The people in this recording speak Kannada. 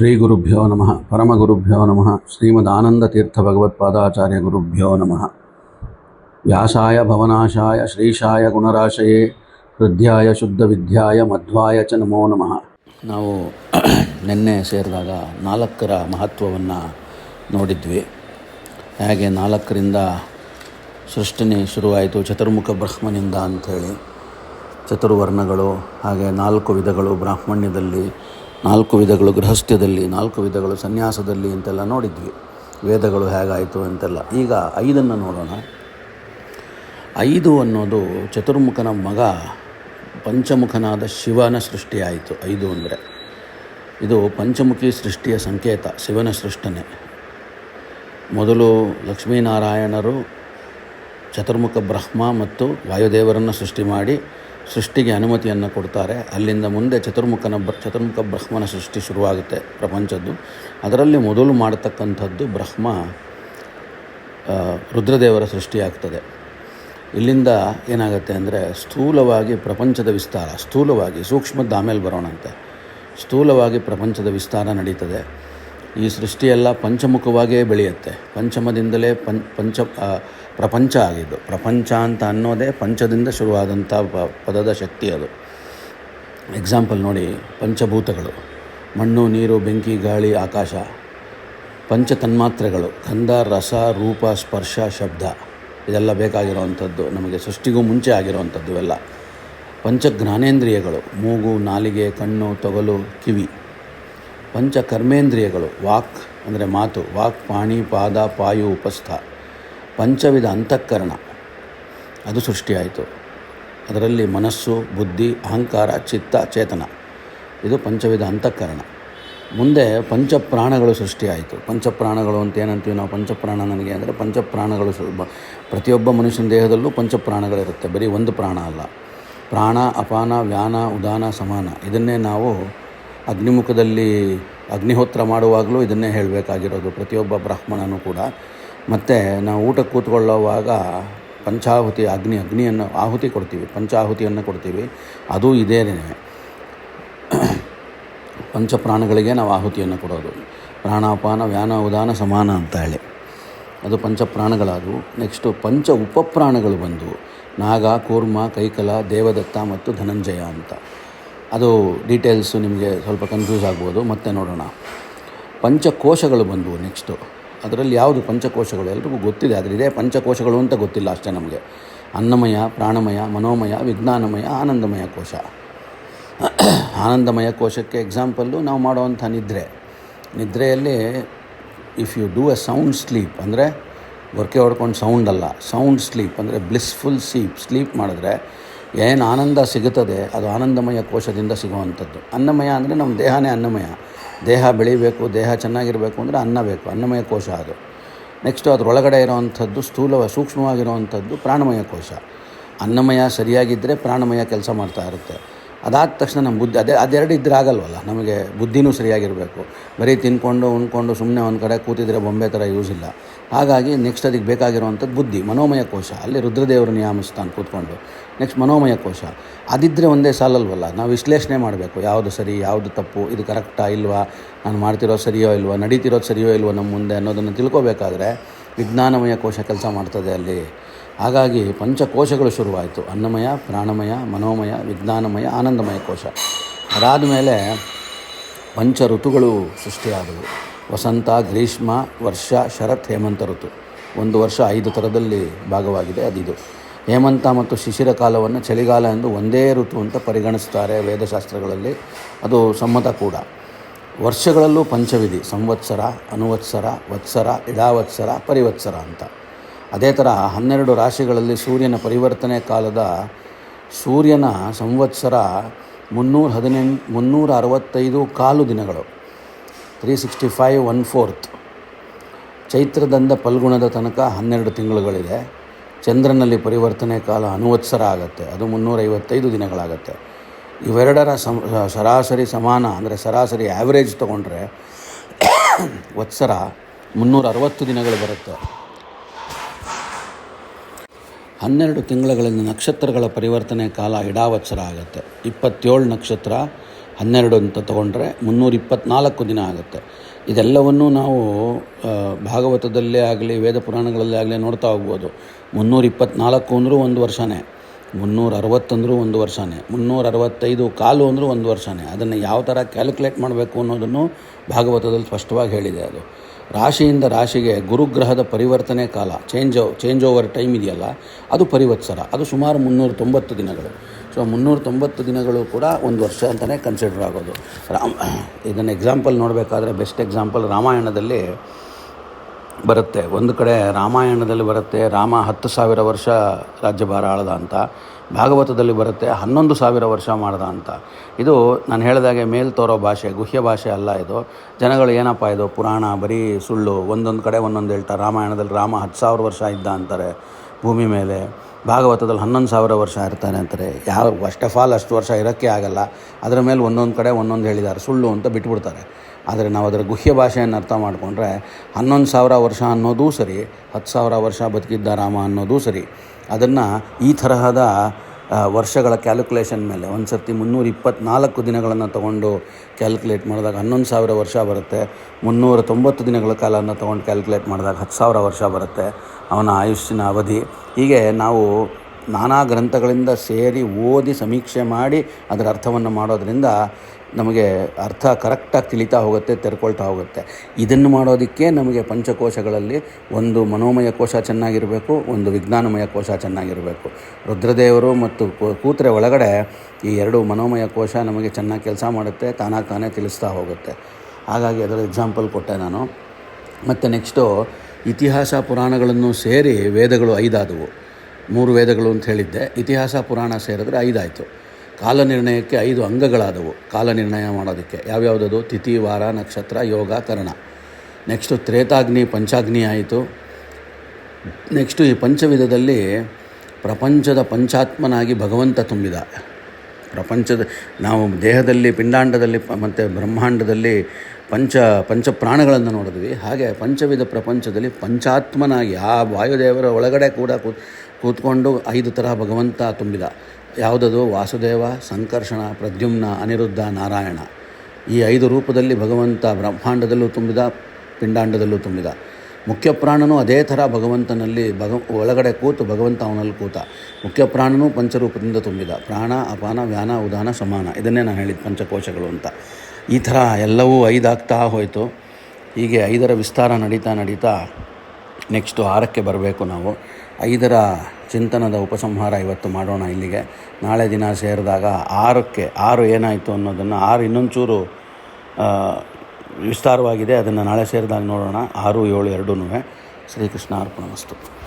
ಶ್ರೀ ಗುರುಭ್ಯೋ ನಮಃ. ಪರಮಗುರುಭ್ಯೋ ನಮಃ. ಶ್ರೀಮದಾನಂದತೀರ್ಥ ಭಗವತ್ಪಾದಾಚಾರ್ಯ ಗುರುಭ್ಯೋ ನಮಃ. ವ್ಯಾಸಾಯ ಭವನಾಶಾಯ ಶ್ರೀಶಾಯ ಗುಣರಾಶಯೇ. ಹೃದಯಾಯ ಶುದ್ಧ ವಿದ್ಯಾಯ ಮಧ್ವಾಯ ಚ ನಮೋ ನಮಃ. ನಾವು ನಿನ್ನೆ ಸೇರಿದಾಗ ನಾಲ್ಕರ ಮಹತ್ವವನ್ನು ನೋಡಿದ್ವಿ. ಹೇಗೆ ನಾಲ್ಕರಿಂದ ಸೃಷ್ಟಿನಿ ಶುರುವಾಯಿತು, ಚತುರ್ಮುಖ ಬ್ರಹ್ಮನಿಂದ ಅಂಥೇಳಿ. ಚತುರ್ವರ್ಣಗಳು, ಹಾಗೆ ನಾಲ್ಕು ವಿಧಗಳು ಬ್ರಾಹ್ಮಣ್ಯದಲ್ಲಿ ನಾಲ್ಕು ವಿಧಗಳು ಗೃಹಸ್ಥ್ಯದಲ್ಲಿ, ನಾಲ್ಕು ವಿಧಗಳು ಸನ್ಯಾಸದಲ್ಲಿ ಅಂತೆಲ್ಲ ನೋಡಿದ್ವಿ. ವೇದಗಳು ಹೇಗಾಯಿತು ಅಂತೆಲ್ಲ. ಈಗ ಐದನ್ನು ನೋಡೋಣ. ಐದು ಅನ್ನೋದು ಚತುರ್ಮುಖನ ಮಗ, ಪಂಚಮುಖನಾದ ಶಿವನ ಸೃಷ್ಟಿಯಾಯಿತು. ಐದು ಅಂದರೆ ಇದು ಪಂಚಮುಖಿ ಸೃಷ್ಟಿಯ ಸಂಕೇತ, ಶಿವನ ಸೃಷ್ಟನೆ. ಮೊದಲು ಲಕ್ಷ್ಮೀನಾರಾಯಣರು ಚತುರ್ಮುಖ ಬ್ರಹ್ಮ ಮತ್ತು ವಾಯುದೇವರನ್ನು ಸೃಷ್ಟಿ ಮಾಡಿ ಸೃಷ್ಟಿಗೆ ಅನುಮತಿಯನ್ನು ಕೊಡ್ತಾರೆ. ಅಲ್ಲಿಂದ ಮುಂದೆ ಚತುರ್ಮುಖನ ಬ್ರ ಚತುರ್ಮುಖ ಬ್ರಹ್ಮನ ಸೃಷ್ಟಿ ಶುರುವಾಗುತ್ತೆ ಪ್ರಪಂಚದ್ದು. ಅದರಲ್ಲಿ ಮೊದಲು ಮಾಡತಕ್ಕಂಥದ್ದು ಬ್ರಹ್ಮ ರುದ್ರದೇವರ ಸೃಷ್ಟಿಯಾಗ್ತದೆ. ಇಲ್ಲಿಂದ ಏನಾಗುತ್ತೆ ಅಂದರೆ ಸ್ಥೂಲವಾಗಿ ಪ್ರಪಂಚದ ವಿಸ್ತಾರ, ಸ್ಥೂಲವಾಗಿ ಸೂಕ್ಷ್ಮದ್ದು ಆಮೇಲೆ ಬರೋಣಂತೆ. ಸ್ಥೂಲವಾಗಿ ಪ್ರಪಂಚದ ವಿಸ್ತಾರ ನಡೀತದೆ. ಈ ಸೃಷ್ಟಿಯೆಲ್ಲ ಪಂಚಮುಖವಾಗಿಯೇ ಬೆಳೆಯುತ್ತೆ. ಪಂಚಮದಿಂದಲೇ ಪಂ, ಪಂಚ ಪ್ರಪಂಚ ಆಗಿದ್ದು. ಪ್ರಪಂಚ ಅಂತ ಅನ್ನೋದೇ ಪಂಚದಿಂದ ಶುರುವಾದಂಥ ಪ, ಪದದ ಶಕ್ತಿ ಅದು. ಎಕ್ಸಾಂಪಲ್ ನೋಡಿ, ಪಂಚಭೂತಗಳು. ಮಣ್ಣು, ನೀರು, ಬೆಂಕಿ, ಗಾಳಿ, ಆಕಾಶ. ಪಂಚ ತನ್ಮಾತ್ರೆಗಳು. ಗಂಧ, ರಸ, ರೂಪ, ಸ್ಪರ್ಶ, ಶಬ್ದ. ಇದೆಲ್ಲ ಬೇಕಾಗಿರುವಂಥದ್ದು. ನಮಗೆ ಸೃಷ್ಟಿಗೂ ಮುಂಚೆ ಆಗಿರುವಂಥದ್ದು ಇವೆಲ್ಲ. ಪಂಚ ಜ್ಞಾನೇಂದ್ರಿಯಗಳು ಮೂಗು, ನಾಲಿಗೆ, ಕಣ್ಣು, ತೊಗಲು, ಕಿವಿ. ಪಂಚ ಕರ್ಮೇಂದ್ರಿಯಗಳು ವಾಕ್ ಅಂದರೆ ಮಾತು, ವಾಕ್, ಪಾಣಿ, ಪಾದ, ಪಾಯು, ಉಪಸ್ಥ, ಪಂಚವಿಧ ಅಂತಃಕರಣ. ಅದು ಸೃಷ್ಟಿಯಾಯಿತು. ಅದರಲ್ಲಿ ಮನಸ್ಸು, ಬುದ್ಧಿ, ಅಹಂಕಾರ, ಚಿತ್ತ, ಚೇತನ. ಇದು ಪಂಚವಿಧ ಅಂತಃಕರಣ. ಮುಂದೆ ಪಂಚಪ್ರಾಣಗಳು ಸೃಷ್ಟಿಯಾಯಿತು. ಪಂಚಪ್ರಾಣಗಳು ಅಂತ ಏನಂತೀವಿ ನಾವು? ಪಂಚಪ್ರಾಣ ನನಗೆ ಅಂದರೆ ಪಂಚಪ್ರಾಣಗಳು ಪ್ರತಿಯೊಬ್ಬ ಮನುಷ್ಯನ ದೇಹದಲ್ಲೂ ಪಂಚಪ್ರಾಣಗಳಿರುತ್ತೆ. ಬರೀ ಒಂದು ಪ್ರಾಣ ಅಲ್ಲ. ಪ್ರಾಣ, ಅಪಾನ, ವ್ಯಾನ, ಉದಾನ, ಸಮಾನ. ಇದನ್ನೇ ನಾವು ಅಗ್ನಿಮುಖದಲ್ಲಿ ಅಗ್ನಿಹೋತ್ರ ಮಾಡುವಾಗಲೂ ಇದನ್ನೇ ಹೇಳಬೇಕಾಗಿರೋದು, ಪ್ರತಿಯೊಬ್ಬ ಬ್ರಾಹ್ಮಣನೂ ಕೂಡ. ಮತ್ತು ನಾವು ಊಟ ಕೂತ್ಕೊಳ್ಳೋವಾಗ ಪಂಚಾಹುತಿ ಅಗ್ನಿ, ಅಗ್ನಿಯನ್ನು ಆಹುತಿ ಕೊಡ್ತೀವಿ, ಪಂಚಾಹುತಿಯನ್ನು ಕೊಡ್ತೀವಿ. ಅದು ಇದೇನೇ. ಪಂಚಪ್ರಾಣಗಳಿಗೆ ನಾವು ಆಹುತಿಯನ್ನು ಕೊಡೋದು. ಪ್ರಾಣಾಪಾನ, ವ್ಯಾನ, ಉದಾನ, ಸಮಾನ ಅಂತ ಹೇಳಿ. ಅದು ಪಂಚಪ್ರಾಣಗಳಾದವು. ನೆಕ್ಸ್ಟು ಪಂಚ ಉಪಪ್ರಾಣಗಳು ಬಂದವು. ನಾಗ, ಕೂರ್ಮ, ಕೈಕಲ, ದೇವದತ್ತ ಮತ್ತು ಧನಂಜಯ ಅಂತ. ಅದು ಡೀಟೇಲ್ಸು ನಿಮಗೆ ಸ್ವಲ್ಪ ಕನ್ಫ್ಯೂಸ್ ಆಗ್ಬೋದು. ಮತ್ತೆ ನೋಡೋಣ. ಪಂಚಕೋಶಗಳು ಬಂದವು ನೆಕ್ಸ್ಟು ಅದರಲ್ಲಿ ಯಾವುದು ಪಂಚಕೋಶಗಳು? ಎಲ್ರಿಗೂ ಗೊತ್ತಿದೆ, ಆದರೆ ಇದೇ ಪಂಚಕೋಶಗಳು ಅಂತ ಗೊತ್ತಿಲ್ಲ ಅಷ್ಟೇ ನಮಗೆ. ಅನ್ನಮಯ, ಪ್ರಾಣಮಯ, ಮನೋಮಯ, ವಿಜ್ಞಾನಮಯ, ಆನಂದಮಯ ಕೋಶ. ಆನಂದಮಯ ಕೋಶಕ್ಕೆ ಎಕ್ಸಾಂಪಲ್ಲು ನಾವು ಮಾಡುವಂಥ ನಿದ್ರೆ. ನಿದ್ರೆಯಲ್ಲಿ if you do a sound sleep ಅಂದರೆ ಗೊರಕೆ ಹೊಡ್ಕೊಂಡು ಸೌಂಡ್ ಅಲ್ಲ. ಸೌಂಡ್ ಸ್ಲೀಪ್ ಅಂದರೆ ಬ್ಲಿಸ್ಫುಲ್ ಸ್ಲೀಪ್ ಸ್ಲೀಪ್ ಮಾಡಿದ್ರೆ ಏನು ಆನಂದ ಸಿಗುತ್ತದೆ, ಅದು ಆನಂದಮಯ ಕೋಶದಿಂದ ಸಿಗುವಂಥದ್ದು. ಅನ್ನಮಯ ಅಂದರೆ ನಮ್ಮ ದೇಹನೇ ಅನ್ನಮಯ. ದೇಹ ಬೆಳಿಬೇಕು, ದೇಹ ಚೆನ್ನಾಗಿರಬೇಕು ಅಂದರೆ ಅನ್ನ ಬೇಕು, ಅನ್ನಮಯ ಕೋಶ ಅದು. ನೆಕ್ಸ್ಟು ಅದರೊಳಗಡೆ ಇರೋವಂಥದ್ದು ಸ್ಥೂಲ ಸೂಕ್ಷ್ಮವಾಗಿರುವಂಥದ್ದು ಪ್ರಾಣಮಯ ಕೋಶ. ಅನ್ನಮಯ ಸರಿಯಾಗಿದ್ದರೆ ಪ್ರಾಣಮಯ ಕೆಲಸ ಮಾಡ್ತಾ ಇರುತ್ತೆ. ಅದಾದ ತಕ್ಷಣ ನಮ್ಮ ಬುದ್ಧಿ, ಅದೇ, ಅದೆರಡು ಇದ್ದರೆ ಆಗಲ್ವಲ್ಲ, ನಮಗೆ ಬುದ್ಧಿನೂ ಸರಿಯಾಗಿರಬೇಕು. ಬರೀ ತಿನ್ಕೊಂಡು, ಉಣ್ಕೊಂಡು ಸುಮ್ಮನೆ ಒಂದು ಕಡೆ ಕೂತಿದ್ರೆ ಬೊಂಬೆ ಥರ ಯೂಸ್ ಇಲ್ಲ. ಹಾಗಾಗಿ ನೆಕ್ಸ್ಟ್ ಅದಕ್ಕೆ ಬೇಕಾಗಿರುವಂಥದ್ದು ಬುದ್ಧಿ, ಮನೋಮಯ ಕೋಶ. ಅಲ್ಲಿ ರುದ್ರದೇವರು ನಿಯಾಮಿಸ್ತಾನೆ ಕೂತ್ಕೊಂಡು. ನೆಕ್ಸ್ಟ್ ಮನೋಮಯ ಕೋಶ. ಅದಿದ್ದರೆ ಒಂದೇ ಸಾಲಲ್ವಲ್ಲ, ನಾವು ವಿಶ್ಲೇಷಣೆ ಮಾಡಬೇಕು, ಯಾವುದು ಸರಿ, ಯಾವುದು ತಪ್ಪು, ಇದು ಕರೆಕ್ಟಾ ಇಲ್ವಾ, ನಾನು ಮಾಡ್ತಿರೋದು ಸರಿಯೋ ಇಲ್ವಾ, ನಡೀತಿರೋದು ಸರಿಯೋ ಇಲ್ವೋ ನಮ್ಮ ಮುಂದೆ ಅನ್ನೋದನ್ನು ತಿಳ್ಕೊಬೇಕಾದ್ರೆ ವಿಜ್ಞಾನಮಯ ಕೋಶ ಕೆಲಸ ಮಾಡ್ತದೆ ಅಲ್ಲಿ. ಹಾಗಾಗಿ ಪಂಚಕೋಶಗಳು ಶುರುವಾಯಿತು. ಅನ್ನಮಯ, ಪ್ರಾಣಮಯ, ಮನೋಮಯ, ವಿಜ್ಞಾನಮಯ, ಆನಂದಮಯ ಕೋಶ. ಅದಾದ ಮೇಲೆ ಪಂಚ ಋತುಗಳು ಸೃಷ್ಟಿಯಾದವು. ವಸಂತ, ಗ್ರೀಷ್ಮ, ವರ್ಷ, ಶರತ್, ಹೇಮಂತ ಋತು. ಒಂದು ವರ್ಷ ಐದು ಥರದಲ್ಲಿ ಭಾಗವಾಗಿದೆ ಅದಿದು. ಹೇಮಂತ ಮತ್ತು ಶಿಶಿರ ಕಾಲವನ್ನು ಚಳಿಗಾಲ ಎಂದು ಒಂದೇ ಋತು ಅಂತ ಪರಿಗಣಿಸ್ತಾರೆ ವೇದಶಾಸ್ತ್ರಗಳಲ್ಲಿ. ಅದು ಸಮ್ಮತ ಕೂಡ. ವರ್ಷಗಳಲ್ಲೂ ಪಂಚವಿಧಿ, ಸಂವತ್ಸರ, ಅನುವತ್ಸರ, ವತ್ಸರ, ಇಡಾವತ್ಸರ, ಪರಿವತ್ಸರ ಅಂತ. ಅದೇ ಥರ ಹನ್ನೆರಡು ರಾಶಿಗಳಲ್ಲಿ ಸೂರ್ಯನ ಪರಿವರ್ತನೆ ಕಾಲದ ಸೂರ್ಯನ ಸಂವತ್ಸರ ಮುನ್ನೂರ ಹದಿನೆಂಟು, ಮುನ್ನೂರ ಅರವತ್ತೈದು ಕಾಲು ದಿನಗಳು. Three sixty five one fourth ಚೈತ್ರದಿಂದ ಪಲ್ಗುಣದ ತನಕ ಹನ್ನೆರಡು ತಿಂಗಳುಗಳಿದೆ. ಚಂದ್ರನಲ್ಲಿ ಪರಿವರ್ತನೆ ಕಾಲ ಅನುವತ್ಸರ ಆಗುತ್ತೆ. ಅದು ಮುನ್ನೂರೈವತ್ತೈದು ದಿನಗಳಾಗತ್ತೆ. ಇವೆರಡರ ಸಮ, ಸರಾಸರಿ ಸಮಾನ, ಅಂದರೆ ಸರಾಸರಿ ಆ್ಯಾವ್ರೇಜ್ ತೊಗೊಂಡ್ರೆ ವತ್ಸರ ಮುನ್ನೂರ ಅರವತ್ತು ದಿನಗಳು ಬರುತ್ತೆ. ಹನ್ನೆರಡು ತಿಂಗಳುಗಳಲ್ಲಿ ನಕ್ಷತ್ರಗಳ ಪರಿವರ್ತನೆ ಕಾಲ ಇಡಾವತ್ಸರ ಆಗುತ್ತೆ. ಇಪ್ಪತ್ತೇಳು ನಕ್ಷತ್ರ ಹನ್ನೆರಡು ಅಂತ ತಗೊಂಡ್ರೆ ಮುನ್ನೂರ ಇಪ್ಪತ್ತ್ನಾಲ್ಕು ದಿನ ಆಗುತ್ತೆ. ಇದೆಲ್ಲವನ್ನೂ ನಾವು ಭಾಗವತದಲ್ಲೇ ಆಗಲಿ, ವೇದ ಪುರಾಣಗಳಲ್ಲೇ ಆಗಲಿ ನೋಡ್ತಾ ಹೋಗ್ಬೋದು. ಮುನ್ನೂರ ಇಪ್ಪತ್ತ್ನಾಲ್ಕು ಅಂದರೂ ಒಂದು ವರ್ಷನೇ. ಮುನ್ನೂರ ಅರವತ್ತಂದರೂ ಒಂದು ವರ್ಷನೇ. ಮುನ್ನೂರ ಅರವತ್ತೈದು ಕಾಲು ಅಂದರೂ ಒಂದು ವರ್ಷನೇ. ಅದನ್ನು ಯಾವ ಥರ ಕ್ಯಾಲ್ಕುಲೇಟ್ ಮಾಡಬೇಕು ಅನ್ನೋದನ್ನು ಭಾಗವತದಲ್ಲಿ ಸ್ಪಷ್ಟವಾಗಿ ಹೇಳಿದೆ ಅದು. ರಾಶಿಯಿಂದ ರಾಶಿಗೆ ಗುರುಗ್ರಹದ ಪರಿವರ್ತನೆ ಕಾಲ ಚೇಂಜ್ ಚೇಂಜ್ ಓವರ್ ಟೈಮ್ ಇದೆಯಲ್ಲ, ಅದು ಪರಿವತ್ಸರ, ಅದು ಸುಮಾರು ಮುನ್ನೂರ ತೊಂಬತ್ತು ದಿನಗಳು. ಸೊ ಮುನ್ನೂರ ತೊಂಬತ್ತು ದಿನಗಳು ಕೂಡ ಒಂದು ವರ್ಷ ಅಂತಲೇ ಕನ್ಸಿಡರ್ ಆಗೋದು. ರಾಮ್, ಇದನ್ನು ಎಕ್ಸಾಂಪಲ್ ನೋಡಬೇಕಾದ್ರೆ ಬೆಸ್ಟ್ ಎಕ್ಸಾಂಪಲ್ ರಾಮಾಯಣದಲ್ಲಿ ಬರುತ್ತೆ. ಒಂದು ಕಡೆ ರಾಮಾಯಣದಲ್ಲಿ ಬರುತ್ತೆ, ರಾಮ ಹತ್ತು ಸಾವಿರ ವರ್ಷ ರಾಜ್ಯಭಾರ ಆಳ್ದ ಅಂತ, ಭಾಗವತದಲ್ಲಿ ಬರುತ್ತೆ, ಹನ್ನೊಂದು ಸಾವಿರ ವರ್ಷ ಮಾಡ್ದ ಅಂತ. ಇದು ನಾನು ಹೇಳಿದಾಗೆ ಮೇಲ್ ತೋರೋ ಭಾಷೆ, ಗುಹ್ಯ ಭಾಷೆ ಅಲ್ಲ ಇದು. ಜನಗಳು ಏನಪ್ಪ ಇದು, ಪುರಾಣ, ಬರೀ ಸುಳ್ಳು, ಒಂದೊಂದು ಕಡೆ ಒಂದೊಂದು ಹೇಳ್ತಾರೆ. ರಾಮಾಯಣದಲ್ಲಿ ರಾಮ ಹತ್ತು ಸಾವಿರ ವರ್ಷ ಇದ್ದ ಅಂತಾರೆ. ಭೂಮಿ ಮೇಲೆ ಭಾಗವತದಲ್ಲಿ ಹನ್ನೊಂದು ಸಾವಿರ ವರ್ಷ ಇರ್ತಾನೆ ಅಂತಾರೆ. ಯಾವ ಫಸ್ಟ್ ಆಫ್ ಆಲ್ ಅಷ್ಟು ವರ್ಷ ಇರೋಕ್ಕೆ ಆಗಲ್ಲ. ಅದರ ಮೇಲೆ ಒಂದೊಂದು ಕಡೆ ಒಂದೊಂದು ಹೇಳಿದ್ದಾರೆ. ಸುಳ್ಳು ಅಂತ ಬಿಟ್ಬಿಡ್ತಾರೆ. ಆದರೆ ನಾವು ಅದರ ಗುಹ್ಯ ಭಾಷೆಯನ್ನು ಅರ್ಥ ಮಾಡಿಕೊಂಡ್ರೆ ಹನ್ನೊಂದು ಸಾವಿರ ವರ್ಷ ಅನ್ನೋದೂ ಸರಿ, ಹತ್ತು ಸಾವಿರ ವರ್ಷ ಬದುಕಿದ್ದ ರಾಮ ಅನ್ನೋದೂ ಸರಿ. ಅದನ್ನು ಈ ತರಹದ ವರ್ಷಗಳ ಕ್ಯಾಲ್ಕುಲೇಷನ್ ಮೇಲೆ ಒಂದು ಸರ್ತಿ ಮುನ್ನೂರ ಇಪ್ಪತ್ನಾಲ್ಕು ದಿನಗಳನ್ನು ತಗೊಂಡು ಕ್ಯಾಲ್ಕುಲೇಟ್ ಮಾಡಿದಾಗ ಹನ್ನೊಂದು ಸಾವಿರ ವರ್ಷ ಬರುತ್ತೆ. ಮುನ್ನೂರ ತೊಂಬತ್ತು ದಿನಗಳ ಕಾಲವನ್ನು ತೊಗೊಂಡು ಕ್ಯಾಲ್ಕುಲೇಟ್ ಮಾಡಿದಾಗ ಹತ್ತು ಸಾವಿರ ವರ್ಷ ಬರುತ್ತೆ. ಅವನ ಆಯುಷ್ಯನ ಅವಧಿ. ಹೀಗೆ ನಾವು ನಾನಾ ಗ್ರಂಥಗಳಿಂದ ಸೇರಿ ಓದಿ ಸಮೀಕ್ಷೆ ಮಾಡಿ ಅದರ ಅರ್ಥವನ್ನು ಮಾಡೋದರಿಂದ ನಮಗೆ ಅರ್ಥ ಕರೆಕ್ಟಾಗಿ ತಿಳಿತಾ ಹೋಗುತ್ತೆ, ತೆರ್ಕೊಳ್ತಾ ಹೋಗುತ್ತೆ. ಇದನ್ನು ಮಾಡೋದಕ್ಕೆ ನಮಗೆ ಪಂಚಕೋಶಗಳಲ್ಲಿ ಒಂದು ಮನೋಮಯ ಕೋಶ ಚೆನ್ನಾಗಿರಬೇಕು, ಒಂದು ವಿಜ್ಞಾನಮಯ ಕೋಶ ಚೆನ್ನಾಗಿರಬೇಕು. ರುದ್ರದೇವರು ಮತ್ತು ಕೂತ್ರೆ ಒಳಗಡೆ ಈ ಎರಡು ಮನೋಮಯ ಕೋಶ ನಮಗೆ ಚೆನ್ನಾಗಿ ಕೆಲಸ ಮಾಡುತ್ತೆ ತಾನಾಗಿ ತಾನೇ ತಿಳಿಸ್ತಾ ಹೋಗುತ್ತೆ. ಹಾಗಾಗಿ ಅದರ ಎಕ್ಸಾಂಪಲ್ ಕೊಟ್ಟೆ ನಾನು. ಮತ್ತು ನೆಕ್ಸ್ಟು ಇತಿಹಾಸ ಪುರಾಣಗಳನ್ನು ಸೇರಿ ವೇದಗಳು ಐದಾದವು. ಮೂರು ವೇದಗಳು ಅಂತ ಹೇಳಿದ್ದೆ. ಇತಿಹಾಸ ಪುರಾಣ ಸೇರಿದ್ರೆ ಐದಾಯಿತು. ಕಾಲ ನಿರ್ಣಯಕ್ಕೆ ಐದು ಅಂಗಗಳಾದವು. ಕಾಲ ನಿರ್ಣಯ ಮಾಡೋದಕ್ಕೆ. ಯಾವ್ಯಾವುದದು? ತಿಥಿ, ವಾರ, ನಕ್ಷತ್ರ, ಯೋಗ, ಕರ್ಣ. ನೆಕ್ಸ್ಟು ತ್ರೇತಾಗ್ನಿ, ಪಂಚಾಗ್ನಿ ಆಯಿತು. ನೆಕ್ಸ್ಟು ಈ ಪಂಚವಿಧದಲ್ಲಿ ಪ್ರಪಂಚದ ಪಂಚಾತ್ಮನಾಗಿ ಭಗವಂತ ತುಂಬಿದ. ಪ್ರಪಂಚದ ನಾವು ದೇಹದಲ್ಲಿ, ಪಿಂಡಾಂಡದಲ್ಲಿ ಮತ್ತು ಬ್ರಹ್ಮಾಂಡದಲ್ಲಿ ಪಂಚ ಪಂಚ ಪ್ರಾಣಗಳನ್ನು ನೋಡಿದ್ವಿ. ಹಾಗೆ ಪಂಚವಿಧ ಪ್ರಪಂಚದಲ್ಲಿ ಪಂಚಾತ್ಮನಾಗಿ ಆ ವಾಯುದೇವರ ಒಳಗಡೆ ಕೂಡ ಕೂತ್ ಕೂತ್ಕೊಂಡು ಐದು ಥರ ಭಗವಂತ ತುಂಬಿದ. ಯಾವುದದು? ವಾಸುದೇವ, ಸಂಕರ್ಷಣ, ಪ್ರದ್ಯುಮ್ನ, ಅನಿರುದ್ಧ, ನಾರಾಯಣ. ಈ ಐದು ರೂಪದಲ್ಲಿ ಭಗವಂತ ಬ್ರಹ್ಮಾಂಡದಲ್ಲೂ ತುಂಬಿದ, ಪಿಂಡಾಂಡದಲ್ಲೂ ತುಂಬಿದ. ಮುಖ್ಯ ಪ್ರಾಣನೂ ಅದೇ ಥರ ಭಗವಂತನಲ್ಲಿ ಭಗ, ಒಳಗಡೆ ಕೂತು ಭಗವಂತ ಅವನಲ್ಲಿ ಕೂತ. ಮುಖ್ಯ ಪ್ರಾಣನೂ ಪಂಚರೂಪದಿಂದ ತುಂಬಿದ. ಪ್ರಾಣ, ಅಪಾನ, ವ್ಯಾನ, ಉದಾನ, ಸಮಾನ. ಇದನ್ನೇ ನಾನು ಹೇಳಿದ್ದು ಪಂಚಕೋಶಗಳು ಅಂತ. ಈ ಥರ ಎಲ್ಲವೂ ಐದಾಗ್ತಾ ಹೋಯಿತು. ಹೀಗೆ ಐದರ ವಿಸ್ತಾರ ನಡೀತಾ ನಡೀತಾ ನೆಕ್ಸ್ಟು ಆರಕ್ಕೆ ಬರಬೇಕು ನಾವು. ಐದರ ಚಿಂತನದ ಉಪಸಂಹಾರ ಇವತ್ತು ಮಾಡೋಣ ಇಲ್ಲಿಗೆ. ನಾಳೆ ದಿನ ಸೇರಿದಾಗ ಆರಕ್ಕೆ, ಆರು ಏನಾಯಿತು ಅನ್ನೋದನ್ನು ಆರು ಇನ್ನೊಂಚೂರು ವಿಸ್ತಾರವಾಗಿದೆ. ಅದನ್ನು ನಾಳೆ ಸೇರಿದಾಗ ನೋಡೋಣ. ಆರು ಏಳು ಎರಡೂ ಶ್ರೀಕೃಷ್ಣ ಅರ್ಪಣ ವಸ್ತು